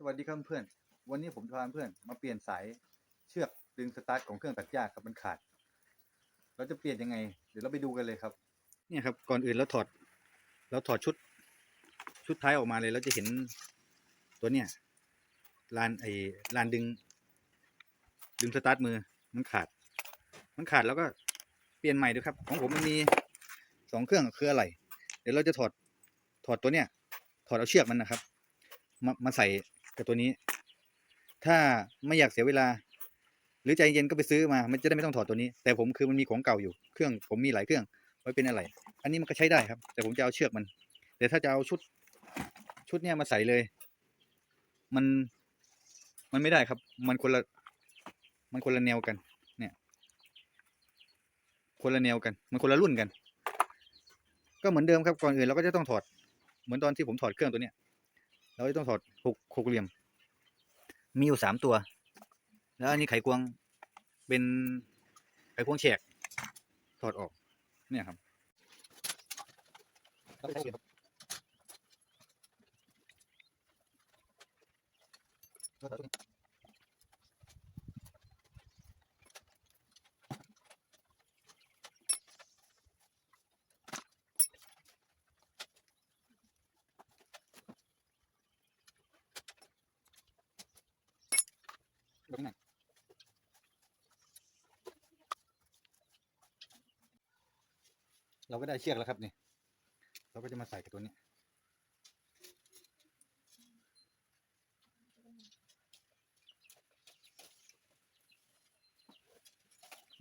สวัสดีครับเพื่อน วันนี้ผมจะพาเพื่อนมาเปลี่ยนสายเชือกดึงสตาร์ทของเครื่องตัดหญ้าครับมันขาด เราจะเปลี่ยนยังไง เดี๋ยวเราไปดูกันเลยครับ เนี่ยครับ ก่อนอื่นเราถอด เราถอดชุด ชุดท้ายออกมาเลย เราจะเห็นตัวเนี้ยลานไอ้ลานดึง ดึงสตาร์ทมือ มันขาด มันขาดแล้วก็เปลี่ยนใหม่ดูครับ ของผมมันมีสองเครื่องคืออะไร เดี๋ยวเราจะถอด ถอดตัวเนี้ยถอดเอาเชือกมันนะครับ มามาใส่ กับตัวนี้ ถ้าไม่อยากเสียเวลา หรือใจเย็นก็ไปซื้อมา มันจะได้ไม่ต้องถอดตัวนี้ แต่ผมคือมันมีของเก่าอยู่เครื่อง ผมมีหลายเครื่องไว้เป็นอะไร อันนี้มันก็ใช้ได้ครับ แต่ผมจะเอาเชือกมันแต่ถ้าจะเอาชุด ชุดเนี้ยมาใส่เลย มันมันไม่ได้ครับ มันคนละมันคนละแนวกัน เนี่ย คนละแนวกัน มันคนละรุ่นกัน ก็เหมือนเดิมครับก่อนอื่นเราก็จะต้องถอด เหมือนตอนที่ผมถอดเครื่องตัวเนี้ย เราจะต้องถอดหกหกเหลี่ยม มีอยู่สามตัว แล้วอันนี้ไขควงเป็นไขควงแฉกถอดออก เนี่ยครับแล้วก็ใช้เหลี่ยมครับแล้วก็ตัวนี้ตรงนี้หน่อย เราก็ได้เชือกแล้วครับนี่ เราก็จะมาใส่กับตัวนี้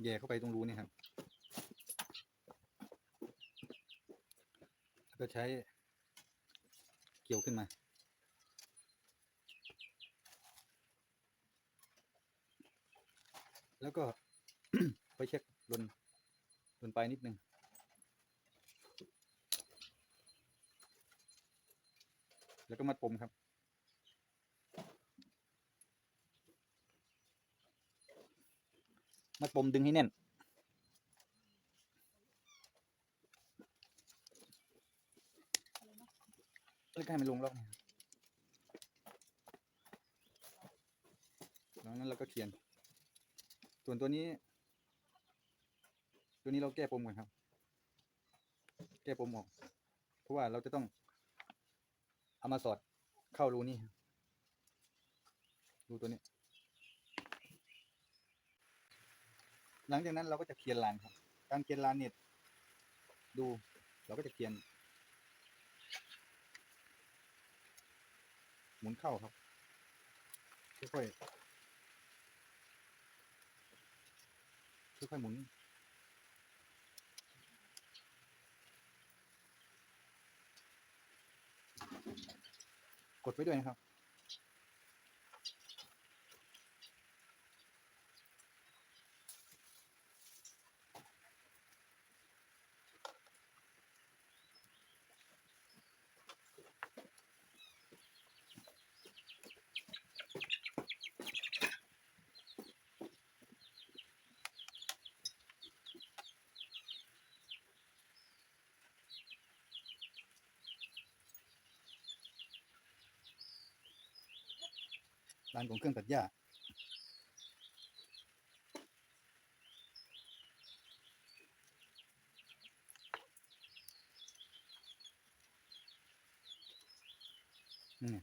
แย่เข้าไปตรงรูนี่ครับ แล้วก็ใช้เกี่ยวขึ้นมาแล้วก็ไปเช็คลนลนไปนิดนึง แล้วก็มัดปมครับ มัดปมดึงให้แน่น แล้วก็ให้มันลงล็อกนะครับแล้วนั้นเราก็เขียน ส่วนตัวนี้ ตัวนี้เราแก้ปมก่อนครับ แก้ปมออก เพราะว่าเราจะต้อง เอามาสอดเข้ารูนี่รูตัวนี้ หลังจากนั้นเราก็จะเคียนลานครับ การเคียนลานเนี่ยดู เราก็จะเคียน หมุนเข้าครับค่อยๆค่อยๆหมุน ดไว้ด้วยนะครับ ร้านของเครื่องตัดหญ้าอืม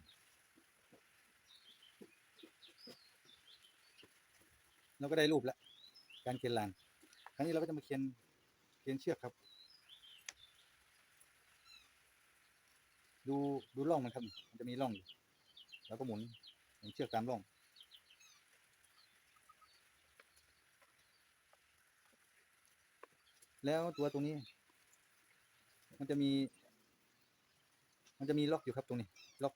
เราก็ได้รูปแล้ว การเขียนลาน ครั้งนี้เราก็จะมาเขียนเขียนเชือกครับ ดูดูร่องมันครับ มันจะมีร่องอยู่ แล้วก็หมุน เชือกตามร่องแล้วตัวตรงนี้ มันจะมี มันจะมีล็อกอยู่ครับตรงนี้ ล็อก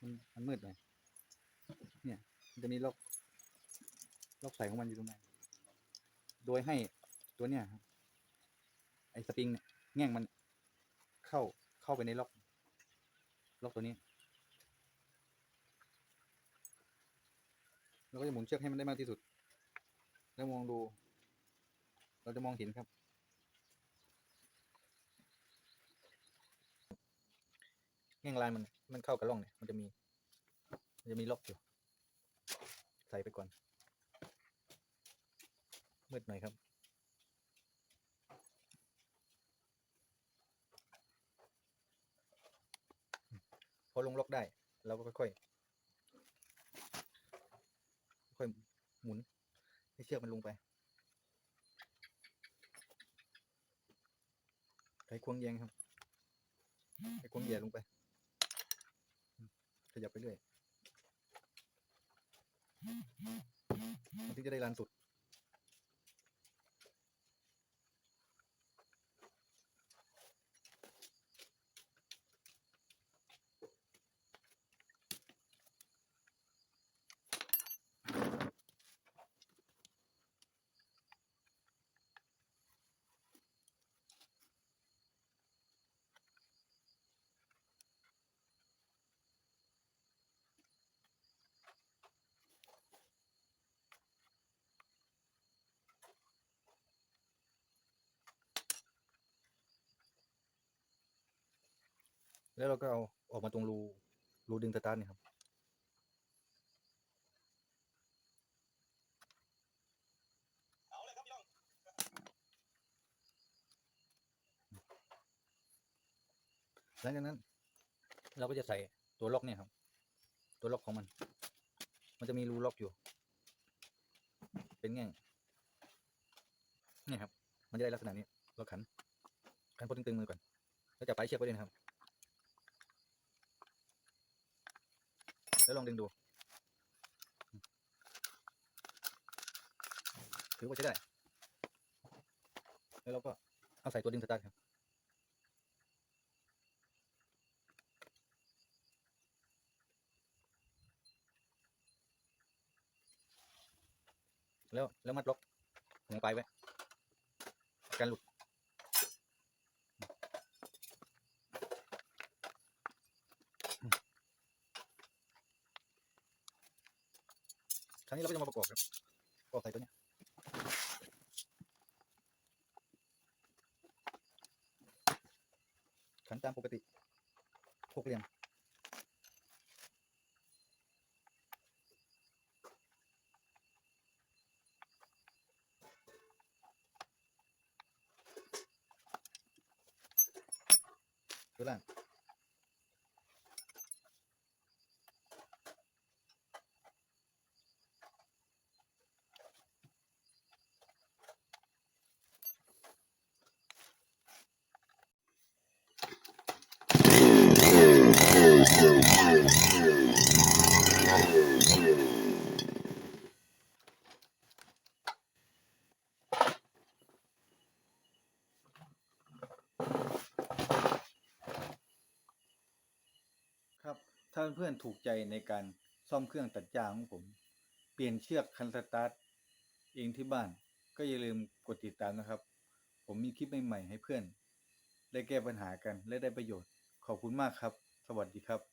มันมันมืดหน่อยเนี่ย มันจะมีล็อก ล็อกใส่ของมันอยู่ตรงนั้นโดยให้ตัวเนี้ยครับไอ้สปริงเนี่ยแง่งมันเข้าเข้าไปในล็อก ล็อกตัวนี้ เราก็จะหมุนเชือกให้มันได้มากที่สุด แล้วมองดู เราจะมองเห็นครับ แง่งลายมันมันเข้ากับร่องเนี่ย มันจะมี มันจะมีล็อกอยู่ ใส่ไปก่อน มืดหน่อยครับพอลงล็อกได้ เราก็ค่อยๆ ค่อย หมุน ให้เชือกมันลงไปใช้ควงแยงครับใช้ควงแยงลงไป ขยับไปเรื่อยมันถึงจะได้ลานสุด แล้วเราก็เอาออกมาตรงรูรูดึงสตาร์ทนี่ครับ หลังจากนั้น เราก็จะใส่ตัวล็อกเนี่ยครับ ตัวล็อกของมัน มันจะมีรูล็อกอยู่ เป็นแง่งเนี่ยครับ มันจะได้ลักษณะนี้ เราขันขันพอตึงๆมือก่อน แล้วจับปลายเชือกไว้ด้วยนะครับ แล้วลองดึงดู ถือว่าใช้ได้ แล้วเราก็เอาใส่ตัวดึงสตาร์ทครับแล้วแล้วมัดล็อกหัวปไว้กันหลุด รางนี้เราก็จะมาประกอบครับประกอบใส่ตัวเนี้ยขันตามปกติหกเหลี่ยมตัวล่าง ครับ ถ้าเพื่อนถูกใจในการซ่อมเครื่องตัดหญ้าของผม เปลี่ยนเชือกคันสตาร์ทเองที่บ้าน ก็อย่าลืมกดติดตามนะครับ ผมมีคลิปใหม่ๆให้เพื่อน ได้แก้ปัญหากันและได้ประโยชน์ ขอบคุณมากครับ สวัสดีครับ